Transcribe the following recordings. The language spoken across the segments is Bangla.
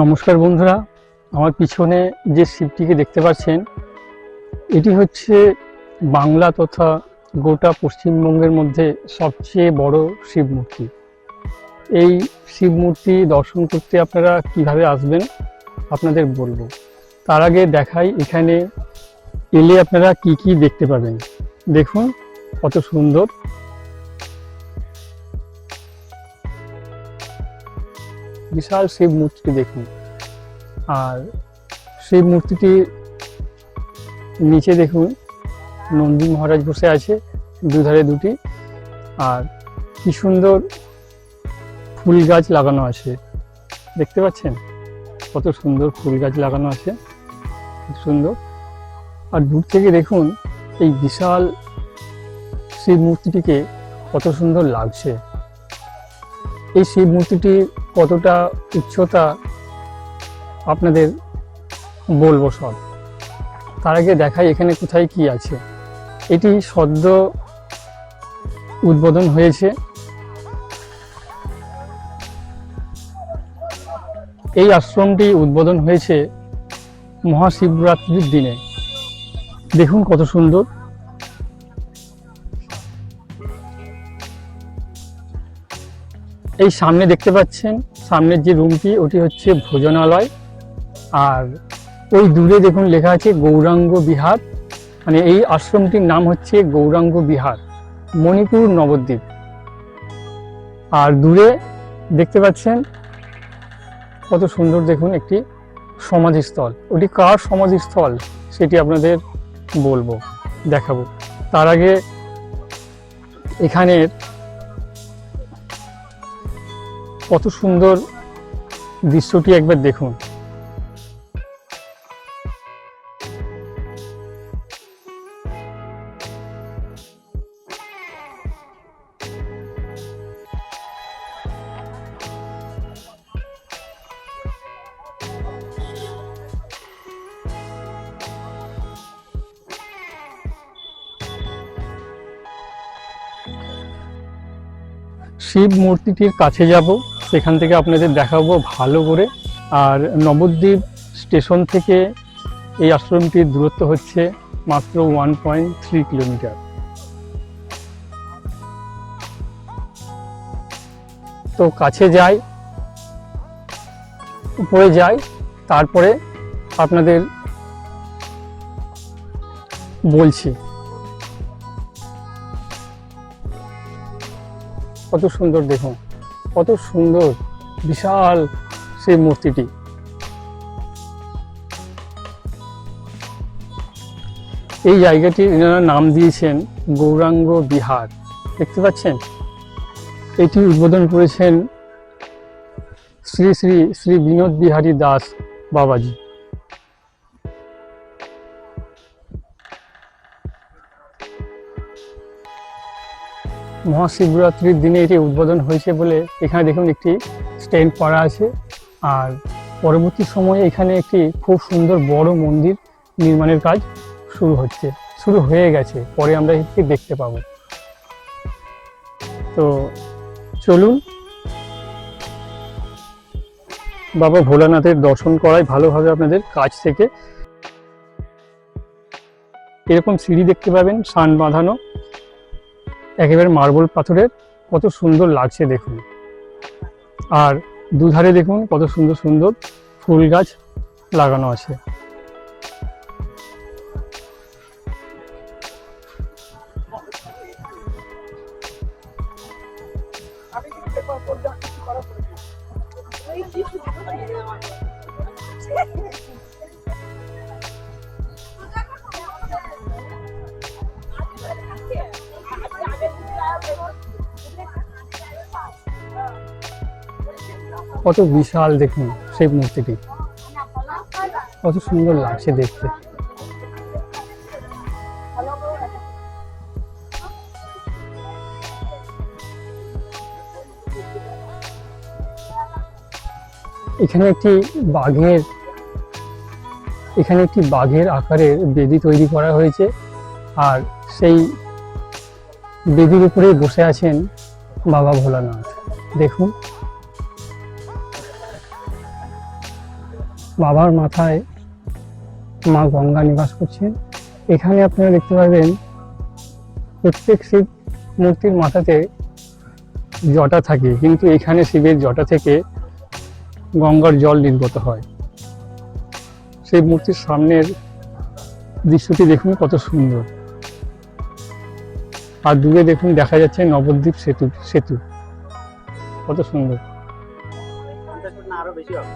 নমস্কার বন্ধুরা, আমার পিছনে যে শিবটিকে দেখতে পাচ্ছেন, এটি হচ্ছে বাংলা তথা গোটা পশ্চিমবঙ্গের মধ্যে সবচেয়ে বড় শিব মূর্তি এই শিব মূর্তি দর্শন করতে আপনারা কীভাবে আসবেন, আপনাদের বলব। তার আগে দেখাই, এখানে এলে আপনারা কি কি দেখতে পাবেন। দেখুন, কত সুন্দর। বিশাল শিব মূর্তিটি দেখুন। আর শিব মূর্তিটি নিচে দেখুন, নন্দী মহারাজ বসে আছে দুধারে দুটি। আর কি সুন্দর ফুল গাছ লাগানো আছে। দেখতে পাচ্ছেন? কত সুন্দর ফুল গাছ লাগানো আছে। খুব সুন্দর। আর দূর থেকে দেখুন, এই বিশাল শিব মূর্তিটিকে কত সুন্দর লাগছে। এই শিব মূর্তিটি কতটা উচ্চতা আপনাদের বলব সব। তার আগে দেখাই এখানে কোথায় কি আছে। এটি সদ্য উদ্বোধন হয়েছে। এই আশ্রমটি উদ্বোধন হয়েছে মহাশিবরাত্রির দিনে। দেখুন কত সুন্দর। এই সামনে দেখতে পাচ্ছেন, সামনের যে রুমটি, ওটি হচ্ছে ভোজনালয়। আর ওই দূরে দেখুন লেখা আছে গৌরাঙ্গ বিহার। মানে এই আশ্রমটির নাম হচ্ছে গৌরাঙ্গ বিহার, মণিপুর নবদ্বীপ। আর দূরে দেখতে পাচ্ছেন, কত সুন্দর দেখুন একটি সমাধিস্থল। ওটি কার সমাধিস্থল, সেটি আপনাদের বলব, দেখাবো। তার আগে এখানের কত সুন্দর দৃশ্যটি একবার দেখুন। শিব মূর্তিটির কাছে যাব। সেখান থেকে আপনাদের দেখাবো ভালো করে। আর নবদ্বীপ স্টেশন থেকে এই আশ্রমটির দূরত্ব হচ্ছে মাত্র ওয়ান পয়েন্ট থ্রি কিলোমিটার। তো কাছে যাই, উপরে যাই, তারপরে আপনাদের বলছি। কত সুন্দর দেখুন। কত সুন্দর, বিশাল সেই মূর্তিটি। এই জায়গাটি এনারা নাম দিয়েছেন গৌরাঙ্গ বিহার। দেখতে পাচ্ছেন? এটি উদ্বোধন করেছেন শ্রী শ্রী শ্রী বিনোদ বিহারী দাস বাবাজি। মহাশিবরাত্রির দিনে এটি উদ্বোধন হয়েছে বলে এখানে দেখুন একটি স্ট্যান্ড করা আছে। আর পরবর্তী সময়ে এখানে একটি খুব সুন্দর বড় মন্দির নির্মাণের কাজ শুরু হচ্ছে, শুরু হয়ে গেছে। পরে আমরা এটি দেখতে পাবো। তো চলুন, বাবা ভোলানাথের দর্শন করাই ভালোভাবে আপনাদের কাছ থেকে। এরকম সিঁড়ি দেখতে পাবেন, সান বাঁধানো। একেবারে মার্বেল পাথরের কত সুন্দর লাগছে দেখুন। আর দুধারে দেখুন কত সুন্দর সুন্দর ফুল গাছ লাগানো আছে। কত বিশাল দেখুন সেই মূর্তিটি। কত সুন্দর লাগছে দেখতে। এখানে একটি বাঘের, এখানে একটি বাঘের আকারের বেদি তৈরি করা হয়েছে। আর সেই বেদির উপরে বসে আছেন বাবা ভোলানাথ। দেখুন। বাবার মাথায় মা গঙ্গা নিবাস করছেন। এখানে আপনারা দেখতে পাবেন প্রত্যেক শিব মূর্তির মাথাতে জটা থাকে, কিন্তু এখানে শিবের জটা থেকে গঙ্গার জল নির্গত হয়। সেই মূর্তির সামনের দৃশ্যটি দেখুন কত সুন্দর। আর দূরে দেখুন দেখা যাচ্ছে নবদ্বীপ সেতু সেতু। কত সুন্দর। আরও বেশি হবে।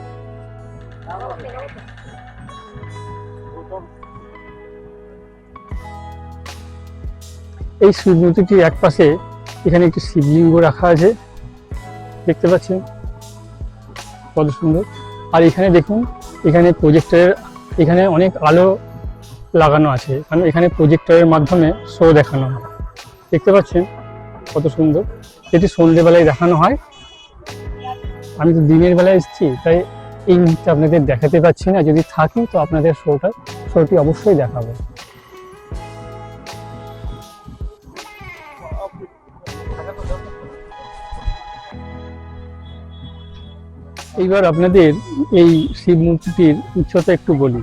এই শিব মূর্তিটির এক পাশে এখানে একটি শিবলিঙ্গ রাখা আছে। দেখতে পাচ্ছেন? কত সুন্দর। আর এখানে দেখুন, এখানে প্রজেক্টরের এখানে অনেক আলো লাগানো আছে। কারণ এখানে প্রজেক্টরের মাধ্যমে শো দেখানো হয়। দেখতে পাচ্ছেন? কত সুন্দর। এটি সন্ধেবেলায় দেখানো হয়। আমি তো দিনের বেলায় এসেছি, তাই এই মুহূর্তে আপনাদের দেখাতে পাচ্ছি না। যদি থাকি তো আপনাদের শোটা শোটি অবশ্যই দেখাবো। এইবার আপনাদের এই শিব মূর্তিটির উচ্চতা একটু বলি।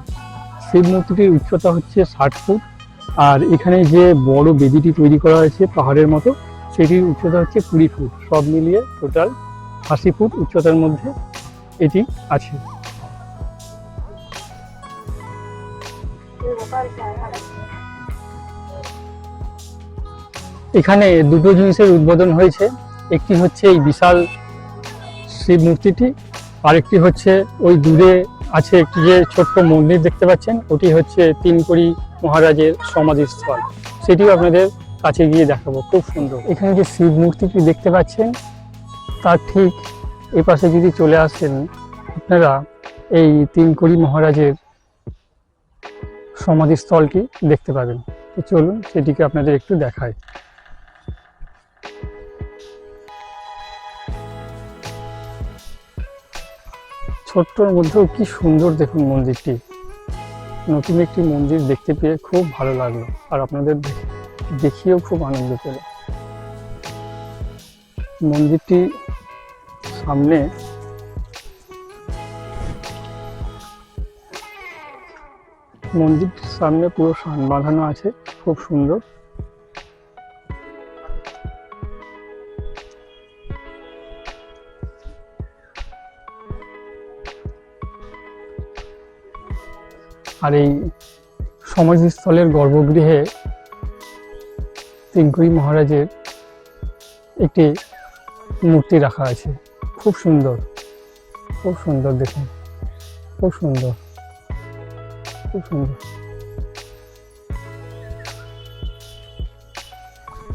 শিব মূর্তিটির উচ্চতা হচ্ছে ষাট ফুট আর এখানে যে বড় বেদিটি তৈরি করা হয়েছে পাহাড়ের মতো, সেটির উচ্চতা হচ্ছে কুড়ি ফুট। সব মিলিয়ে টোটাল আশি ফুট উচ্চতার মধ্যে। এটি আছে। এখানে দুটো জিনিসের উদ্বোধন হয়েছে। একটি হচ্ছে এই বিশাল শিব মূর্তিটি, আরেকটি হচ্ছে ওই দূরে আছে একটি যে ছোট্ট মন্দির দেখতে পাচ্ছেন, ওটি হচ্ছে তিনকড়ি মহারাজের সমাধিস্থল। সেটিও আপনাদের কাছে গিয়ে দেখাবো, খুব সুন্দর। এখানে যে শিব মূর্তিটি দেখতে পাচ্ছেন, তার ঠিক এই পাশে যদি চলে আসেন, আপনারা এই তিনকড়ি মহারাজের সমাধিস্থলটি দেখতে পাবেন। তো চলুন সেটিকে আপনাদের একটু দেখায় ছোট্টর মধ্যেও কি সুন্দর দেখুন মন্দিরটি। নতুন একটি মন্দির দেখতে পেয়ে খুব ভালো লাগল, আর আপনাদের দেখিয়েও খুব আনন্দ পেল। মন্দিরটি সামনে। মন্দিরটির সামনে পুরো সান বাঁধানো আছে, খুব সুন্দর। আর এই সমাধিস্থলের গর্ভগৃহে তিনকুড়ি মহারাজের একটি মূর্তি রাখা আছে। খুব সুন্দর। খুব সুন্দর দেখুন। খুব সুন্দর। খুব সুন্দর।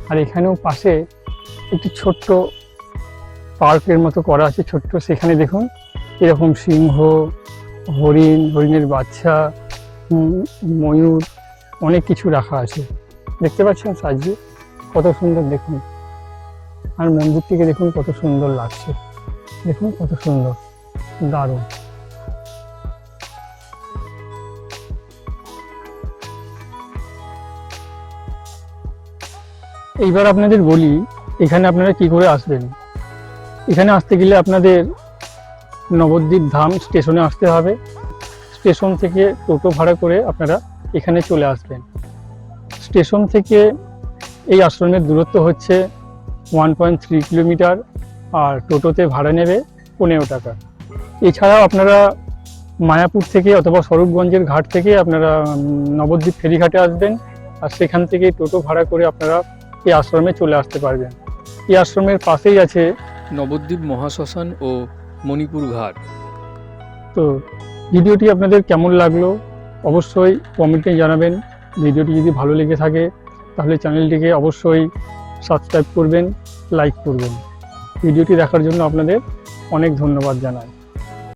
আর এখানেও পাশে একটি ছোট্ট পার্কের মতো করা আছে, ছোট্ট। সেখানে দেখুন, এরকম সিংহ, হরিণ, হরিণের বাচ্চা ময়ূর, অনেক কিছু রাখা আছে। দেখতে পাচ্ছেন সাজিয়ে কত সুন্দর দেখুন। আর মন্দিরটিকে দেখুন, কত সুন্দর লাগছে। দেখুন কত সুন্দর, দারুণ। এইবার আপনাদের বলি, এখানে আপনারা কি করে আসবেন? এখানে আসতে গেলে আপনাদের নবদ্বীপ ধাম স্টেশনে আসতে হবে। স্টেশন থেকে টোটো ভাড়া করে আপনারা এখানে চলে আসবেন। স্টেশন থেকে এই আশ্রমের দূরত্ব হচ্ছে ওয়ান পয়েন্ট থ্রি কিলোমিটার আর টোটোতে ভাড়া নেবে পনেরো টাকা। এছাড়াও আপনারা মায়াপুর থেকে অথবা স্বরূপগঞ্জের ঘাট থেকে আপনারা নবদ্বীপ ফেরিঘাটে আসবেন আর সেখান থেকে টোটো ভাড়া করে আপনারা এই আশ্রমে চলে আসতে পারবেন। এই আশ্রমের পাশেই আছে নবদ্বীপ মহাশ্মশান ও মণিপুর ঘাট। তো ভিডিওটি আপনাদের কেমন লাগল অবশ্যই কমেন্টে জানাবেন। ভিডিওটি যদি ভালো লেগে থাকে তাহলে চ্যানেলটিকে অবশ্যই সাবস্ক্রাইব করবেন লাইক করবেন। ভিডিওটি দেখার জন্য আপনাদের অনেক ধন্যবাদ জানাই।